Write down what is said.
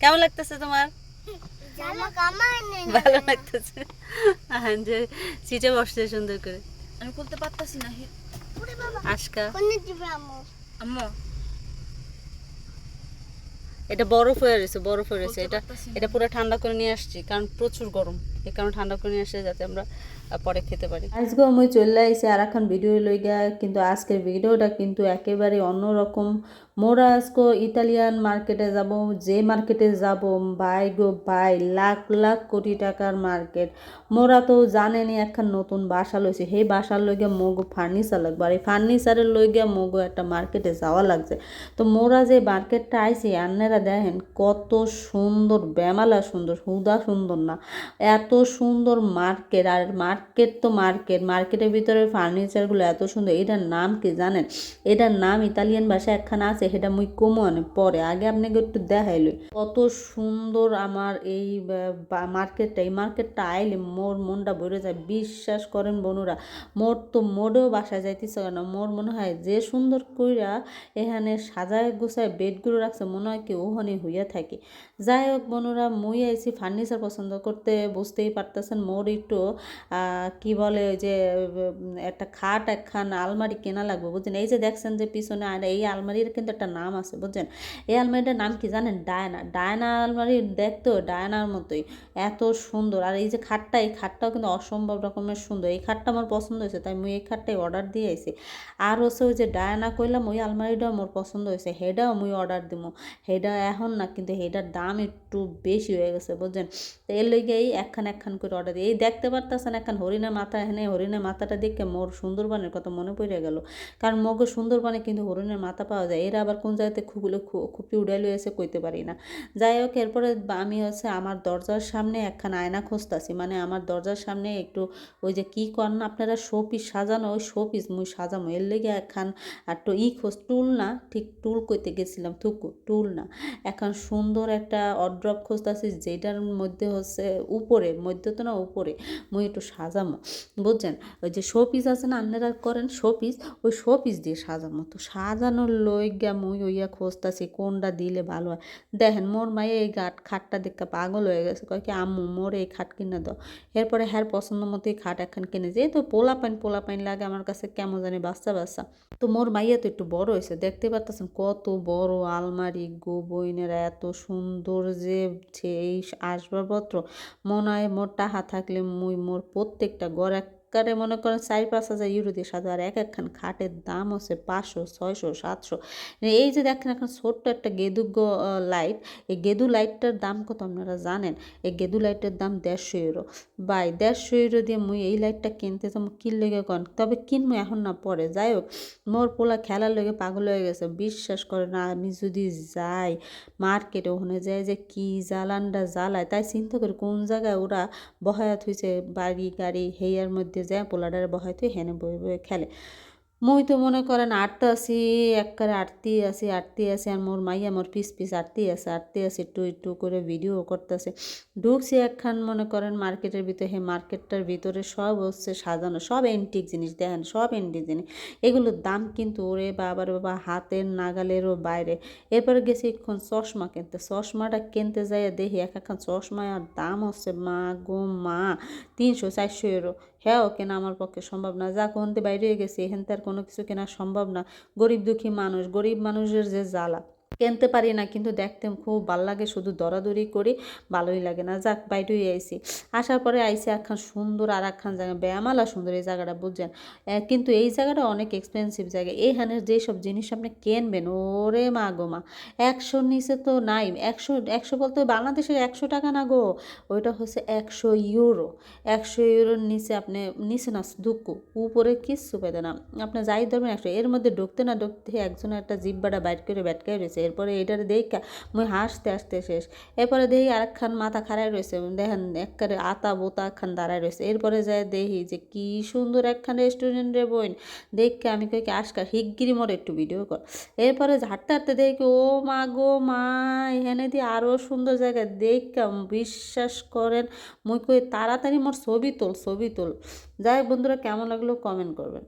কেমন লাগতেছে তোমার? ভালো লাগতেছে। হ্যাঁ যে সিটে বসছে সুন্দর করে। আমি খুলতে পারতাছি না আজকা আম্মু? এটা বরফ হয়ে রয়েছে বরফ হয়ে রয়েছে। এটা এটা পুরো ঠান্ডা করে নিয়ে আসছি কারণ প্রচুর গরম। এই কারণে ঠান্ডা করে নিয়ে আসছে যাতে আমরা পরে খেতে পারি। আজকে আমি চলে আইসি আর এখন ভিডিও লই গা কিন্তু আজকের ভিডিওটা কিন্তু একেবারে অন্যরকম। মোরা আজকে ইতালিয়ান মার্কেটে যাব, যে মার্কেটে যাব বাই গো বাই লাখ লাখ কোটি টাকার মার্কেট মোরা তো জানেনি এখন নতুন বাসা লইছে, সেই বাসার লইগে মগো ফার্নিচার লাগবে। আর এই ফার্নিচারের লইগে মগো একটা মার্কেটে যাওয়া লাগছে। তো মোরা যে মার্কেটটা আইছি, আন্নেরা দেখেন কত সুন্দর, বেমালা সুন্দর, হুদা সুন্দর না। এত সুন্দর মার্কেট আর মার্কেট তো মার্কেট। মার্কেটের ভিতরে ফার্নিচারগুলো এত সুন্দর। এটার নাম কি জানেন? এটার নাম ইতালিয়ান ভাষায় একখানা আছে, সেটা মুই কমো আনে পরে। আগে আপনাকে একটু দেখাইলই কত সুন্দর আমার এই মার্কেটটা। এই মার্কেটটা আইলে মোর মনটা ভরে যায়। বিশ্বাস করেন বনুরা মোর তো মোড়েও বাসায় যাইতেছে কেন মোর মনে হয় যে সুন্দর কইরা এখানে সাজায় গোছায় বেডগুলো রাখছে, মনে হয় কি ওখানে হইয়া থাকে। যাই হোক বনুরা মুই আইছি ফার্নিচার পছন্দ করতে, বুঝতেই পারতেছেন মোর একটু কি বলে ওই যে, একটা খাট একখান আলমারি কেনা লাগবে, বুঝছেন? এই যে দেখছেন যে পিছনে আর এই আলমারির কিন্তু একটা নাম আছে, বুঝছেন? এই আলমারিটার নাম কি জানেন? ডায়না। ডায়না আলমারি দেখতো, ডায়নার মতোই। এত সুন্দর। আর এই যে খাটটা, এই খাটটাও কিন্তু অসম্ভব রকমের সুন্দর। এই খাটটা আমার পছন্দ হয়েছে, তাই মুই এই খাটটাই অর্ডার দিয়ে আইছি। আর হচ্ছে ওই যে ডায়না কইলাম, ওই আলমারিটাও মোর পছন্দ হয়েছে। হেডাও মুই অর্ডার দিব হেডা এখন না, কিন্তু হেডার দাম একটু বেশি হয়ে গেছে, বুঝছেন? তো এর লইগে এই একখান একখান করে অর্ডার দিই। এই দেখতে পারতেছেন একখান হরিণের মাথা এখানে হরিণের মাথাটা দেখে মোর সুন্দরবনের কথা মনে পড়ে গেল। কারণ মগো সুন্দরবনে কিন্তু হরিণের মাথা পাওয়া যায়। এরা আবার কোন জায়গাতে খুবলে খুপি উড়াই লইয়েছে কইতে পারি না। যাই হোক, এরপরে আমি হচ্ছে আমার দরজার সামনে একখান আয়না খুঁজতাছি। মানে আমার দরজার সামনে একটু ওই যে কি করেন আপনারা শোপিস সাজানো, ওই শোপিস মুই সাজামো। এর লেগে একখান আর তো ই খোঁজ, টুল না, ঠিক টুল কইতে গেছিলাম, থুকু, টুল না। এখন সুন্দর একটা অড্রপ খুঁজতেছি, যেটার মধ্যে হচ্ছে উপরে, মধ্যে তো না উপরে, মুই একটু সাজামো। বুঝছেন? ওই যে শো পিস আছে না, আপনারা করেন শো পিস ওই শো পিস দিয়ে সাজামো। তো সাজানোর লইগা মুই ওইয়া খুঁজতাছি, কোনটা দিলে ভালো হয়? দেখেন, মোর মায়ে এই গাট খাটটা দেখতে পাগল হয়ে গেছে। কয় কি, আম্মু, মোর এই খাট কিনে দাও। এরপরে হ্যার পছন্দ মতো এই খাট একখান কিনে যে তো পোলা পাইন পোলা পাইন লাগে আমার কাছে, কেমন জানি বাচ্চা বাচ্চা। তো মোর মাইয়া তো একটু বড় হয়েছে, দেখতে পারতেছেন কত বড় আলমারি গো বইনেরা এত সুন্দর যে এই আসবাবপত্র। মনে হয় মোর টাহা থাকলে মুই মোর প্রত্যেকটা ঘর একবারে মনে করেন চার পাঁচ হাজার ইউরো দিয়ে আর এক একখান খাটের দাম হচ্ছে পাঁচশো, ছয়শো, সাতশো। এই যে দেখেন এখন ছোট্ট একটা গেদু লাইট এই গেদু লাইটটার দাম কত আপনারা জানেন? এই গেদু লাইটের দাম দেড়শো ইউরো বাই দেড়শো ইউরো দিয়ে মুই এই লাইটটা কিনতে যাব কিন লেগে কন? তবে কিনবো এখন না পরে। যাই হোক, মোর পোলা খেলার লেগে পাগল হয়ে গেছে। বিশ্বাস করে না, আমি যদি যাই মার্কেটে ওখানে যাই যে কি জ্বালানটা জ্বালায়। তাই চিন্তা করি কোন জায়গায় ওরা বহায়াত হয়েছে বাড়ি, গাড়ি হেয়ার মধ্যে যায় পোলাডারে বহাই তুই হেনে বয়ে বয়ে খেলে। মুই তো মনে করেন আটতে আছি একবারে আটতি আছি আটতি আছি, আর মোর মাইয়া মোর পিস পিস আটতি আছে আটতি আছে, একটু একটু করে ভিডিও করতেছে। ঢুকছি একখান মনে করেন মার্কেটের ভিতরে, হে মার্কেটটার ভিতরে সব হচ্ছে সাজানো, সব এন্টিক জিনিস, দেখেন সব এন্টিক জিনিস। এগুলোর দাম কিন্তু ওরে বাবার বাবা, হাতের নাগালেরও বাইরে। এরপরে গেছি এখন চশমা কিনতে, চশমাটা কিনতে যাই দেখি এক একখান চশমার দাম হচ্ছে, মা গো মা, তিনশো চারশো এরও হ্যাঁ কেনা আমার পক্ষে সম্ভব না, যা কোনতে বাইরে হয়ে গেছে, এখান আর কোনো কিছু কেনা সম্ভব না। গরিব দুঃখী মানুষ গরিব মানুষের যে জ্বালা কিনতে পারি না, কিন্তু দেখতে খুব ভালো লাগে, শুধু দরাদরি করি, ভালোই লাগে না। যাক হয়ে আইসি। আসার পরে আইসি একখান সুন্দর আর একখান জায়গা ব্যায়ামালা সুন্দর এই জায়গাটা, বুঝছেন? কিন্তু এই জায়গাটা অনেক এক্সপেন্সিভ জায়গা। এইখানে যেসব জিনিস আপনি কিনবেন, ওরে মা গো মা! একশোর নিচে তো নাই। একশো একশো বলতে বাংলাদেশের একশো টাকা না গো? ওইটা হচ্ছে একশো ইউরো। একশো ইউরোর নিচে আপনি, নিচে না দুঃখ উপরে কিচ্ছু পেতে না। আপনি যাই ধরবেন একশো, এর মধ্যে ঢুকতে না ঢুকতে একজন একটা জিব্বাটা বাইট করে ব্যাটকে রয়েছে। এরপরে এটার দেখা মুই হাসতে হাসতে শেষ। এরপরে দেখি আরেকখান মাথা খাড়াই রয়েছে। দেখেন একবারে আতা বোতা একখান দাঁড়ায় রয়েছে। এরপরে যায় দেখি যে কি সুন্দর একখান রেস্টুরেন্টের বইন দেখকে আমি কই কি আজকাল হিগগিরি মোর একটু ভিডিও কর। এরপরে হাঁটতে হাঁটতে দেখি, ও মা গো মা, এখানে দিয়ে আরও সুন্দর জায়গা। দেখকা বিশ্বাস করেন, মুই কই তাড়াতাড়ি মোর ছবি তোল ছবি তোল। যাই বন্ধুরা, কেমন লাগল কমেন্ট করবেন।